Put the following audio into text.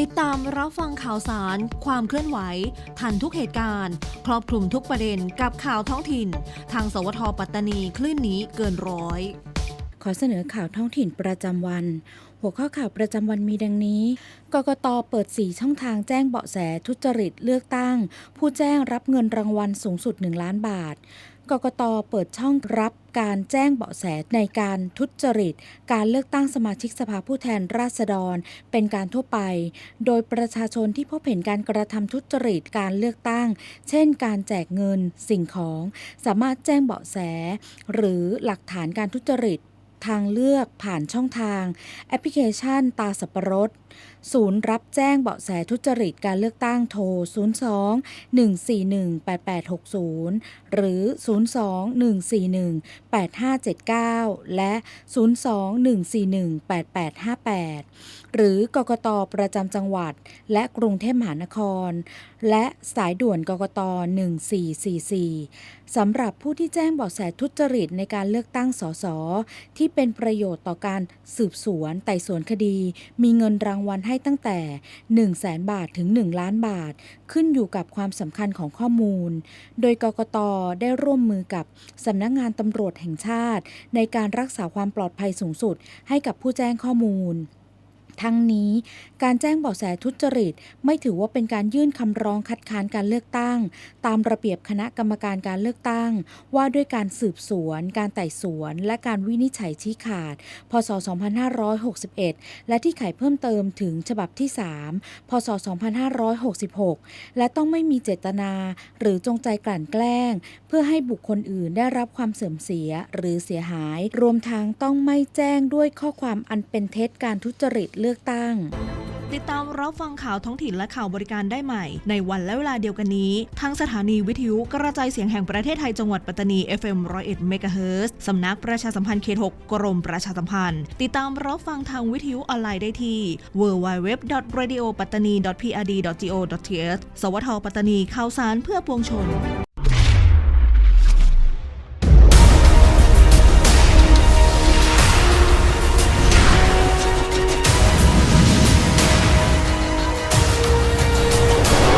ติดตามรับฟังข่าวสาร ความเคลื่อนไหว ทันทุกเหตุการณ์ ครอบคลุมทุกประเด็นกับข่าวท้องถิ่น ทางสวทปัตตานีคลื่นนี้เกินร้อย ขอเสนอข่าวท้องถิ่นประจำวัน หัวข้อข่าวประจำวันมีดังนี้กกตเปิด 4 ช่องทางแจ้งเบาะแสทุจริตเลือกตั้ง ผู้แจ้งรับเงินรางวัลสูงสุด 1 ล้านบาท กกตเปิดช่องรับการแจ้งเบาะแสในการทุจริต การเลือกตั้งสมาชิกสภาผู้แทนราษฎร เป็นการทั่วไป โดยประชาชนที่พบเห็นการกระทำทุจริตการเลือกตั้ง เช่น การแจกเงินสิ่งของ สามารถแจ้งเบาะแส หรือหลักฐานการทุจริต ทางเลือกผ่านช่องทาง แอปพลิเคชันตาสับปะรด ศูนย์รับแจ้งเบาะแสทุจริตการเลือกตั้งโทร 02 141 8860 หรือ 02 141 8579 และ 02 141 8858 หรือกกตประจำจังหวัด และกรุงเทพมหานคร และสายด่วนกกต 1444 สำหรับผู้ที่แจ้งเบาะแสทุจริตในการเลือกตั้งสสที่เป็นประโยชน์ต่อการสืบสวนไต่สวนคดี มีเงินรางวัลให้ตั้งแต่ 1 0 0 0 0แสนบาทถึง 1 ล้านบาท ขึ้นอยู่กับความสำคัญของข้อมูล โดยกกตได้ร่วมมือกับสำนักงงานตำรวจแห่งชาติ ในการรักษาความปลอดภัยสูงสุดให้กับผู้แจ้งข้อมูล ทั้งนี้การแจ้งเบาะแสทุจริต ไม่ถือว่าเป็นการยื่นคำร้องคัดค้านการเลือกตั้ง ตามระเบียบคณะกรรมการการเลือกตั้ง ว่าด้วยการสืบสวน การไต่สวน และการวินิจฉัยชี้ขาด พศ 2561 และที่ไขเพิ่มเติมถึงฉบับที่ 3 พศ 2566 และต้องไม่มีเจตนา หรือจงใจกลั่นแกล้ง เพื่อให้บุคคลอื่นได้รับความเสื่อมเสียหรือเสียหาย รวมทั้งต้องไม่แจ้งด้วยข้อความอันเป็นเท็จการทุจริตเลือกตั้ง ติดตามรับฟังข่าวท้องถิ่นและข่าวบริการได้ใหม่ ในวันและเวลาเดียวกันนี้ทั้งสถานีวิทยุกระจายเสียงแห่งประเทศไทยจังหวัดปัตตานี FM 101 MHz สำนักประชาสัมพันธ์เขต 6 กรมประชาสัมพันธ์ ติดตามรับฟังทางวิทยุออนไลน์ได้ที่ www.radiopattani.prd.go.th สวทปัตตานีข่าวสารเพื่อปวงชน